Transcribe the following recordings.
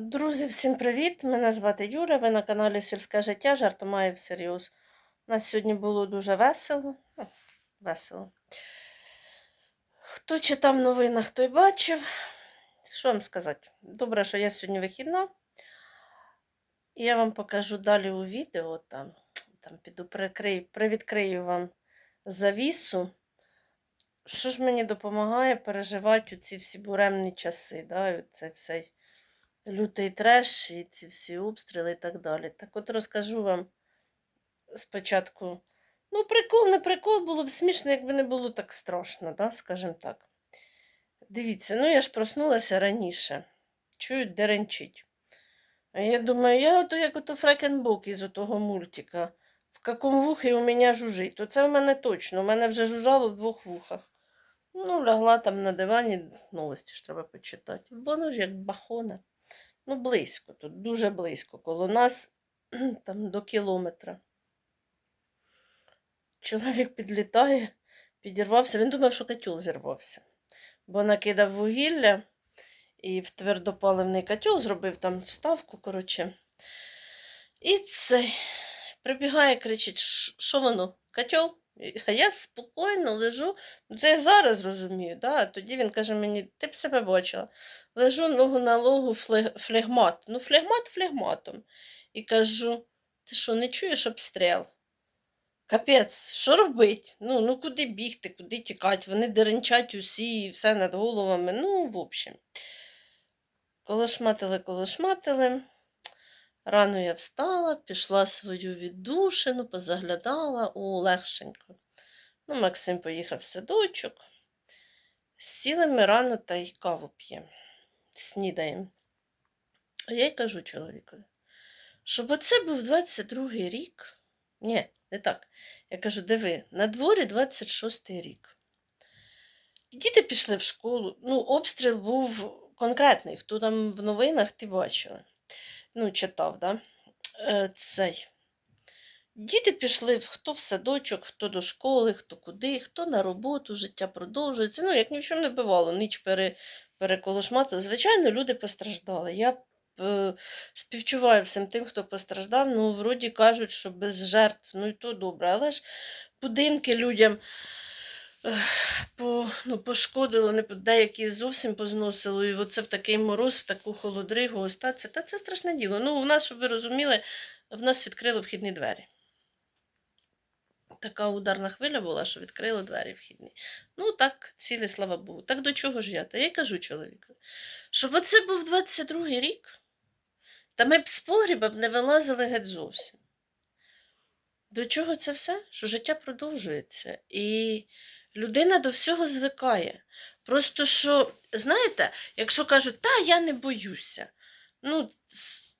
Друзі, всім привіт! Мене звати Юля. Ви на каналі Сільське життя. Жартомаю всерйоз. У нас сьогодні було дуже весело. Ну, Весело. Хто читав в новинах, той бачив. Що вам сказати? Добре, що я сьогодні вихідна. І я вам покажу далі у відео. Там, там піду прикрию, привідкрию вам завісу. Що ж мені допомагає переживати у ці всі буремні часи? Да? Це все лютий треш, і ці всі обстріли і так далі. Так от розкажу вам спочатку. Ну, прикол, не прикол, було б смішно, якби не було так страшно, да? скажімо так. Дивіться, ну я ж проснулася раніше. Чую, деренчить. А я думаю, я ото як ото Фрекенбок із отого мультика. В какому вухі у мене жужить. То це в мене точно. У мене вже жужжало в двох вухах. Ну, лягла там на дивані, новості ж треба почитати. Воно ж як бахоне. Ну, близько тут, дуже близько. Коло нас там до кілометра. Чоловік підлітає, підірвався. Він думав, що котел зірвався. Бо накидав вугілля і в твердопаливний котел зробив там вставку, коротше. І цей прибігає, кричить, що воно? Котел? А я спокійно лежу. Ну, Це я зараз розумію. Да? Тоді він каже мені, ти б себе бачила. Лежу ногу на логу флегмат. Ну, флегмат флегматом. І кажу: ти що, не чуєш обстріл? Капець, що робить? Ну, ну куди бігти, куди тікати? Вони деренчать усі, все над головами. Ну, в общем. Колошматили, колошматили. Рано я встала, пішла свою віддушину, позаглядала, о, легшенько. Ну, Максим поїхав в садочок. Сіли ми рано та й каву п'ємо, снідаємо. А я й кажу чоловікові, щоб оце був 22-й рік. Ні, не так. Я кажу, диви, на дворі 26-й рік. Діти пішли в школу. Ну, обстріл був конкретний. Хто там в новинах ти бачила? Ну, читав, да? Е, цей. Діти пішли хто в садочок, хто до школи, хто куди, хто на роботу, життя продовжується. Ну, як ні в чому не бувало, ніч пере, переколошмати. Звичайно, люди постраждали. Я е, співчуваю всім тим, хто постраждав. Ну, вроді кажуть, що без жертв, ну і то добре. Але ж будинки людям по, ну, пошкодило, не, деякі зовсім позносило. І оце в такий мороз, в таку холодригу остатися. Та це страшне діло. Ну, у нас, щоб ви розуміли, в нас відкрили вхідні двері. Така ударна хвиля була, що відкрили двері вхідні. Ну, так, цілі, слава Богу. Так до чого ж я? Та я й кажу чоловіку, щоб оце був 22-й рік, та ми б з погріба б не вилазили геть зовсім. До чого це все? Що життя продовжується. І людина до всього звикає. Просто що, знаєте, якщо кажуть, та я не боюся, ну,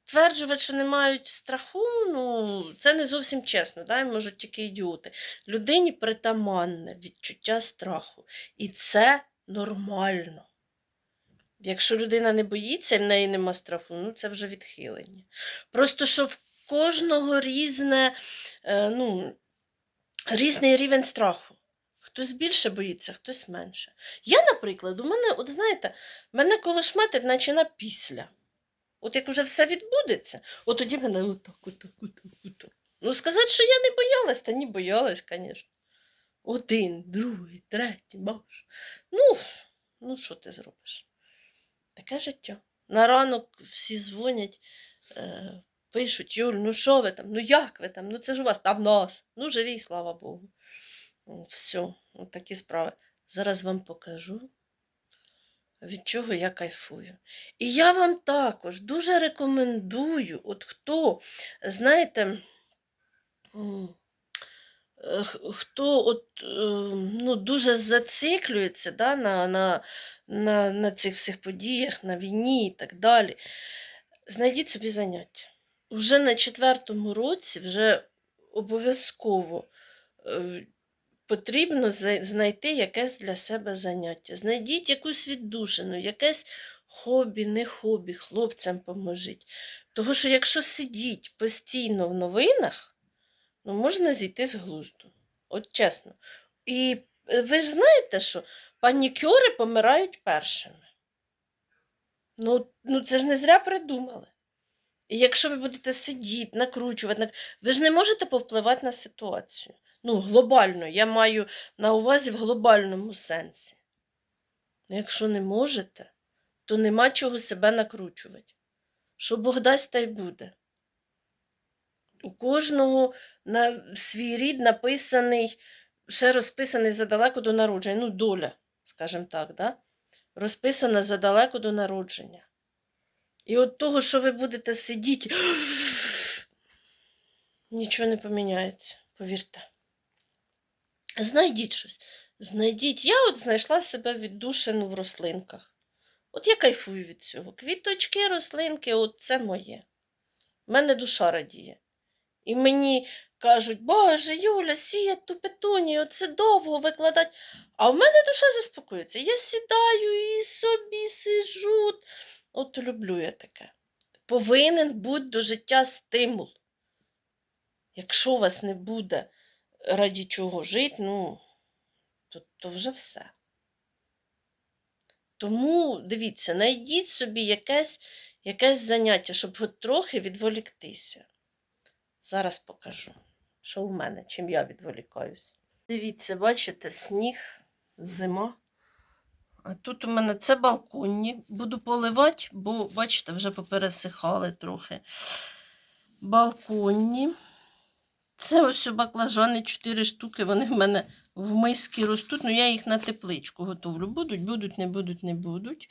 стверджувати, що не мають страху, ну, це не зовсім чесно, да? можуть тільки ідіоти. Людині притаманне відчуття страху. І це нормально. Якщо людина не боїться і в неї нема страху, ну це вже відхилення. Просто що в кожного різне, е, ну, різний рівень страху. Хтось більше боїться, хтось менше. Я, наприклад, у мене, от знаєте, мене колошматить, наче на після. От як вже все відбудеться, от тоді мене отак, отак, отак, отак. Ну, сказати, що я не боялась, та ні боялась, звісно. Один, другий, третій, баш. Ну, ну що ти зробиш? Таке життя. На ранок всі дзвонять, е, пишуть, Юль, ну що ви там? Ну як ви там? Ну це ж у вас там нас. Ну, живі, слава Богу. Все, от такі справи. Зараз вам покажу, від чого я кайфую. І я вам також дуже рекомендую, от хто, знаєте, е, хто от, е, ну, дуже зациклюється да, на, на, на, на цих всіх подіях, на війні і так далі, знайдіть собі заняття. Уже на четвертому році вже обов'язково е, потрібно знайти якесь для себе заняття. Знайдіть якусь віддушину, якесь хобі, не хобі, хлопцям поможіть. Тому що якщо сидіть постійно в новинах, ну можна зійти з глузду. От чесно. І е, ви ж знаєте, що панікюри помирають першими. Ну, ну це ж не зря придумали. І якщо ви будете сидіти, накручувати, ви ж не можете повпливати на ситуацію. Ну, глобально, я маю на увазі в глобальному сенсі. Якщо не можете, то нема чого себе накручувати. Що Бог дасть, та й буде. У кожного на свій рід написаний, ще розписаний задалеко до народження. Ну, доля, скажімо так, да? розписана задалеко до народження. І от того, що ви будете сидіти, нічого не поміняється, повірте. Знайдіть щось. Знайдіть. Я от знайшла себе віддушину в рослинках. От я кайфую від цього. Квіточки, рослинки, от це моє. У мене душа радіє. І мені кажуть, Боже, Юля, сіять ту петунію, це довго викладати. А в мене душа заспокоюється. Я сідаю і собі сижу. От люблю я таке. Повинен бути до життя стимул. Якщо у вас не буде раді чого жити, ну, то, то вже все. Тому дивіться, знайдіть собі якесь, якесь заняття, щоб трохи відволіктися. Зараз покажу, що в мене, чим я відволікаюся. Дивіться, бачите, сніг, зима. А тут у мене це балконні. Буду поливати, бо, бачите, вже попересихали трохи. Балконні. Це ось баклажани, 4 штуки. Вони в мене в миски ростуть. Ну, я їх на тепличку готовлю. Будуть, будуть, не будуть, не будуть.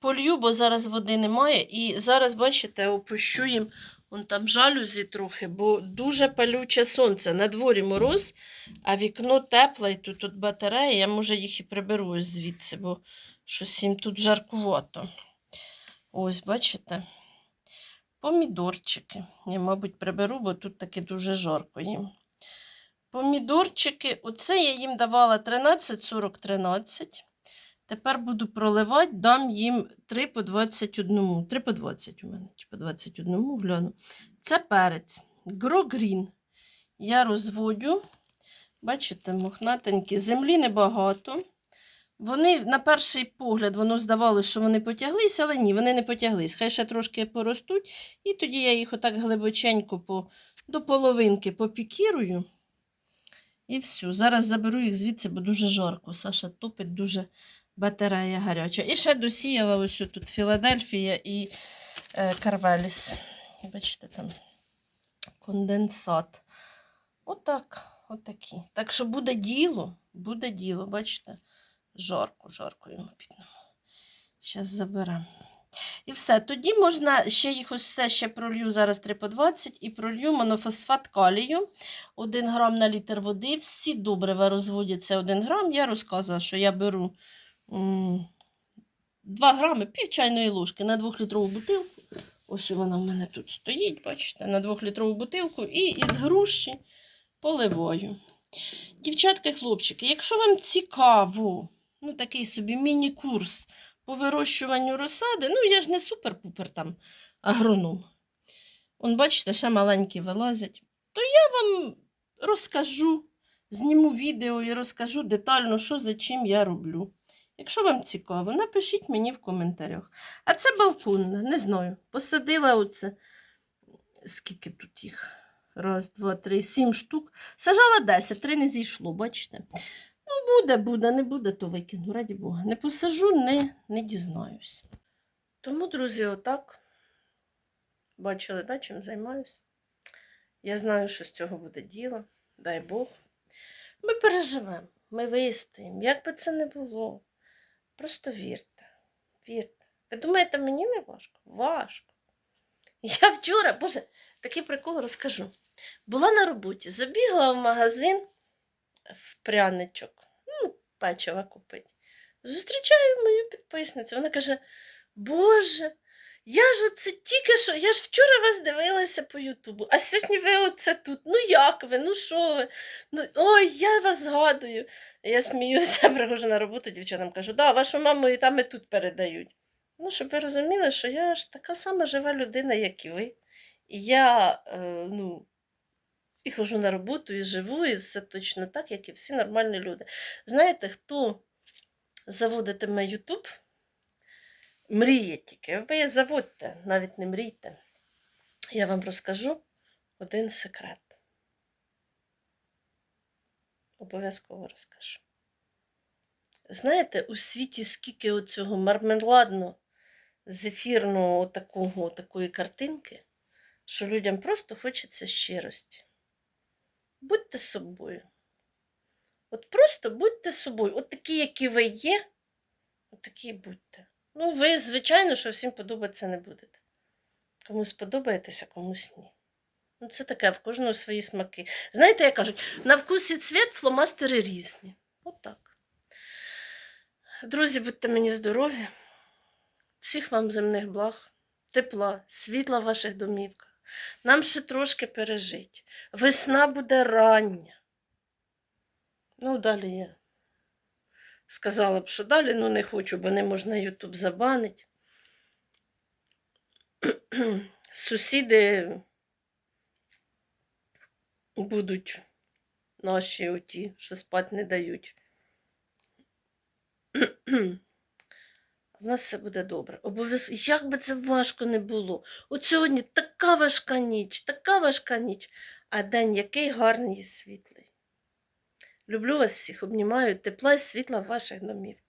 Полью, бо зараз води немає. І зараз, бачите, опущу їм вон там жалюзі трохи, бо дуже палюче сонце. На дворі мороз, а вікно тепле, і тут, тут батарея. Я може їх і приберу звідси, бо щось їм тут жаркувато. Ось, бачите? Помідорчики. Я, мабуть, приберу, бо тут таки дуже жарко їм. Помідорчики, оце я їм давала 13-40-13. Тепер буду проливати, дам їм 3 по 21. 3 по 20 у мене, чи по 21 гляну. Це перець. Грогрін. Я розводю. Бачите, мохнатенькі. Землі небагато. Вони, на перший погляд, воно здавалося, що вони потяглися, але ні, вони не потяглись. Хай ще трошки поростуть. І тоді я їх отак глибоченько по, до половинки попікірую. І все. Зараз заберу їх звідси, бо дуже жарко. Саша топить дуже батарея гаряча. І ще досіяла ось тут Філадельфія і е, Карвеліс. Бачите, там конденсат. Отак, отакі. Так що буде діло, буде діло, бачите? Жарко, жарко йому піднемо. Зараз заберемо. І все. Тоді можна ще їх ось все ще пролью зараз 3 по 20 і пролью монофосфат калію 1 грам на літр води. Всі добрива розводяться 1 грам. Я розказувала, що я беру 2 грами, пів чайної ложки на 2-літрову бутилку. Ось вона в мене тут стоїть, бачите, на 2-літрову бутилку і із груші поливаю. Дівчатка і хлопчики, якщо вам цікаво, ну такий собі міні-курс по вирощуванню розсади, ну я ж не супер-пупер там агроном. Он, бачите, ще маленькі вилазять, то я вам розкажу, зніму відео і розкажу детально, що за чим я роблю. Якщо вам цікаво, напишіть мені в коментарях. А це балконна, не знаю. Посадила оце, скільки тут їх? Раз, два, три, сім штук. Сажала 10, три не зійшло, бачите? Ну, буде, буде, не буде, то викину, раді Бога. Не посажу, не, не дізнаюсь. Тому, друзі, отак. Бачили, да, чим займаюся. Я знаю, що з цього буде діло, дай Бог. Ми переживемо, ми вистоїмо, як би це не було. Просто вірте, вірте. Ви думаєте, мені не важко? Важко. Я вчора, боже, такий прикол розкажу. Була на роботі, забігла в магазин в пряничок, ну, печива купити. Зустрічаю мою підписницю. Вона каже: Боже, я ж оце тільки що, я ж вчора вас дивилася по Ютубу, а сьогодні ви оце тут. Ну як ви? Ну що ви? Ну, ой, я вас згадую. Я сміюся, приходжу на роботу, дівчатам кажу, да, вашу маму і там і тут передають. Ну, щоб ви розуміли, що я ж така сама жива людина, як і ви. І я, е, ну, і хожу на роботу, і живу, і все точно так, як і всі нормальні люди. Знаєте, хто заводитиме Ютуб, мріє тільки. Ви заводьте, навіть не мрійте. Я вам розкажу один секрет. Обов'язково розкажу. Знаєте, у світі скільки оцього мармеладного, зефірного такого, такої картинки, що людям просто хочеться щирості. Будьте собою. От просто будьте собою. От такі, які ви є, от такі і будьте. Ну, ви, звичайно, що всім подобатися не будете. Комусь подобаєтеся, комусь ні. Ну, це таке, в кожного свої смаки. Знаєте, як кажуть, на вкус і цвіт фломастери різні. От так. Друзі, будьте мені здорові. Всіх вам земних благ, тепла, світла в ваших домівках. Нам ще трошки пережить. Весна буде рання. Ну, далі я сказала б, що далі, ну не хочу, бо не можна Ютуб забанить. Сусіди будуть наші оті, що спать не дають. В нас все буде добре. Обов'язково, як би це важко не було. От сьогодні така важка ніч, така важка ніч, а день який гарний і світлий. Люблю вас всіх, обнімаю, тепла і світла ваших домівках.